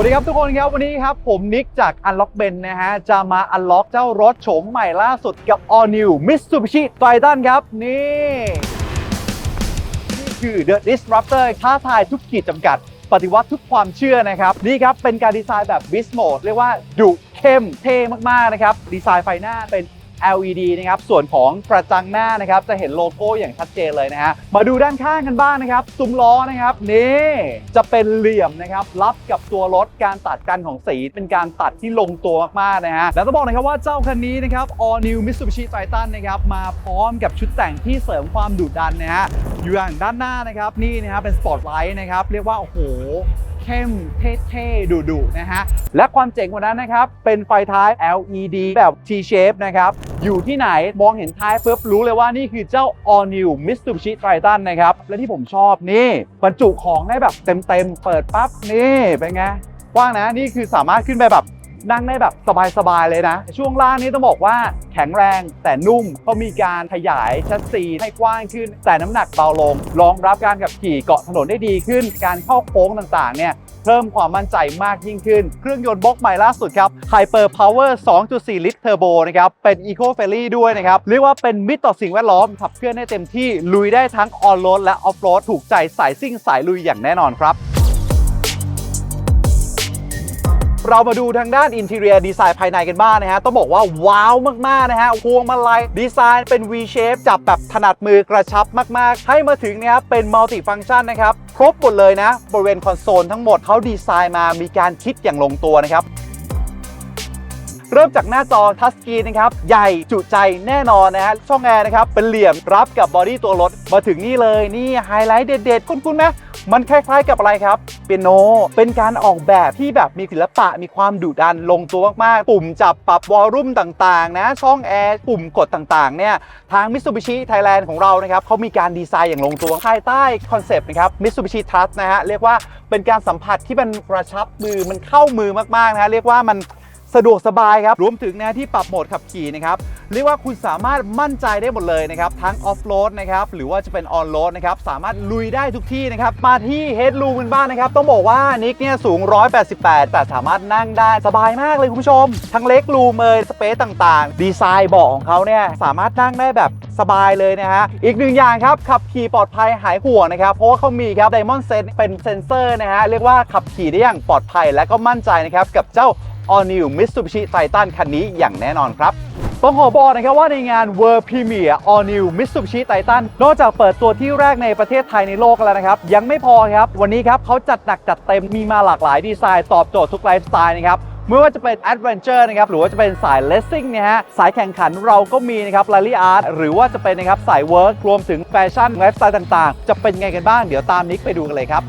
วัสดีครับทุกคนครับวันนี้ครับผมนิกจาก Unlock Ben นะฮะจะมา Unlock เจ้ารถโฉมใหม่ล่าสุดกับ All New Mitsubishi Triton ครับ นี่ นี่คือ The Disruptor ท้าทายทุกขีดจำกัด ปฏิวัติทุกความเชื่อนะครับ นี่ครับเป็นการดีไซน์แบบ Beast Mode เรียกว่าดุเข้มเท่มากๆนะครับ ดีไซน์ไฟหน้าเป็น LED นะครับส่วนของกระจังหน้านะครับจะเห็นโลโก้อย่างชัดเจนเลยนะฮะมาดูด้านข้างกันบ้างนะครับซุ้มล้อนะครับนี่จะเป็นเหลี่ยมนะครับรับกับตัวรถการตัดกันของสีเป็นการตัดที่ลงตัวมากๆนะฮะแล้วต้องบอกนะครับว่าเจ้าคันนี้นะครับ All New Mitsubishi Triton นะครับมาพร้อมกับชุดแต่งที่เสริมความดุดันนะฮะอยู่อย่างด้านหน้านะครับนี่นะครับเป็นสปอตไลท์นะครับเรียกว่าโอ้โห เข้มเท่ๆดุๆนะฮะและความเจ๋งกว่านั้นนะครับ เป็นไฟท้าย LED แบบ T-shape นะครับ อยู่ที่ไหนมองเห็นท้ายปุ๊บรู้เลยว่านี่คือเจ้า All New Mitsubishi Triton นะครับ และที่ผมชอบนี่บรรจุของได้แบบเต็มๆ เปิดปั๊บนี่เป็นไงกว้างนะนี่คือสามารถขึ้นไปแบบ นั่งได้แบบสบายๆเลยนะ ช่วงล่างนี้ต้องบอกว่าแข็งแรงแต่นุ่มเพรามีการขยายชัสซีให้กว้างขึ้น แต่น้ำหนักเบาลง รองรับการขับขี่เกาะถนนได้ดีขึ้น การเข้าโค้งต่างๆเนี่ยเพิ่มความมั่นใจมากยิ่งขึ้น เครื่องยนต์บล็อกใหม่ล่าสุดครับ Hyper Power 2.4 ลิตรเทอร์โบนะครับ เป็น Eco Friendly ด้วยนะครับ เรียกว่าเป็นมิตรต่อสิ่งแวดล้อม ขับเคลื่อนได้เต็มที่ลุยได้ทั้งออนโรดและออฟโรดถูกใจสายซิ่งสายลุยอย่างแน่นอนครับ เรามาดูทางด้านอินเท i รียดีไซน์ภายในกันบ้างนะฮะ ต้องบอกว่าว้าวมาก ๆ นะฮะ พวงมาลัยดีไซน์เป็น V shape จับแบบถนัดมือกระชับมาก ๆ ให้มาถึงนะครับเป็นมัลติฟังก์ชันนะครับ ครบหมดเลยนะ บริเวณคอนโซลทั้งหมดเขาดีไซน์มามีการคิดอย่างลงตัวนะครับ เริ่มจากหน้าจอทัชสกรีนนะครับ ใหญ่จุใจแน่นอนนะฮะ ช่องแอร์นะครับ เป็นเหลี่ยมรับกับบอดี้ตัวรถ มาถึงนี่เลย นี่ไฮไลท์เด็ดๆ คุ้นๆไหมมันคล้ายๆกับอะไรครับ เปียโน เป็นการออกแบบที่แบบมีศิลปะมีความดุดันลงตัวมากๆ ปุ่มจับปรับวอลลุ่มต่างๆ นะ ช่องแอร์ ปุ่มกดต่างๆ เนี่ย ทาง Mitsubishi Thailand ของเรานะครับเขามีการดีไซน์อย่างลงตัวภายใต้คอนเซปต์นะครับ Mitsubishi Trust นะฮะ เรียกว่าเป็นการสัมผัสที่มันกระชับมือมันเข้ามือมากๆนะฮะเรียกว่ามัน สะดวกสบายครับ รวมถึงนะที่ปรับโหมดขับขี่นะครับ เรียกว่าคุณสามารถมั่นใจได้หมดเลยนะครับ ทั้งออฟโรดนะครับ หรือว่าจะเป็นออนโรดนะครับ สามารถลุยได้ทุกที่นะครับ มาที่เฮด o ูมกันบ้างนะครับ ต้องบอกว่านิกเนี่ยสูง 188 แต่สามารถนั่งได้สบายมากเลยคุณผู้ชม ทั้งเล็กรูมเอยสเปซต่างๆ ดีไซน์เบาะของเขาเนี่ยสามารถนั่งได้แบบสบายเลยนะฮะ อีกหนึ่งอย่างครับ ขับขี่ปลอดภัยหายห่วงนะครับ เพราะว่าเขามีครับ Diamond Sense เป็นเซนเซอร์นะฮะ เรียกว่าขับขี่ได้อย่างปลอดภัยและก็มั่นใจนะครับ กับเจ้า All New Mitsubishi Titan คันนี้อย่างแน่นอนครับต้องขอบอกนะครับว่าในงาน World Premiere All New Mitsubishi Titan นอกจากเปิดตัวที่แรกในประเทศไทยในโลกแล้วนะครับ ยังไม่พอครับ วันนี้ครับเขาจัดหนักจัดเต็มมีมาหลากหลายดีไซน์ตอบโจทย์ทุกไลฟ์สไตล์นะครับไม่ว่าจะเป็น Adventure นะครับหรือว่าจะเป็นสาย Racing เนี่ยฮะสายแข่งขันเราก็มีนะครับ Rally Art หรือว่าจะเป็นนะครับสาย Work รวมถึงแฟชั่นไลฟ์สไตล์ต่างๆ จะเป็นไงกันบ้างเดี๋ยวตามนิกไปดูกันเลยครับ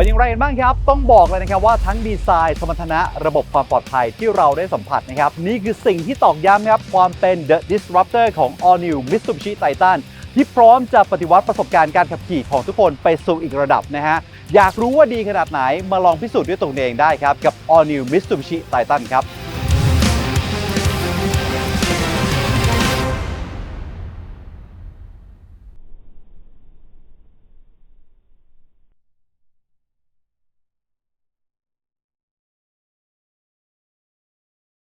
เป็นอย่างไรกันบ้างครับ ต้องบอกเลยนะครับว่าทั้งดีไซน์สมรรถนะระบบความปลอดภัยที่เราได้สัมผัสนะครับ นี่คือสิ่งที่ตอกย้ำครับความเป็น The Disruptor ของ All New Mitsubishi Titan ที่พร้อมจะปฏิวัติประสบการณ์การขับขี่ของทุกคนไปสู่อีกระดับนะฮะ อยากรู้ว่าดีขนาดไหนมาลองพิสูจน์ด้วยตัวเองได้ครับ กับ All New Mitsubishi Titan ครับ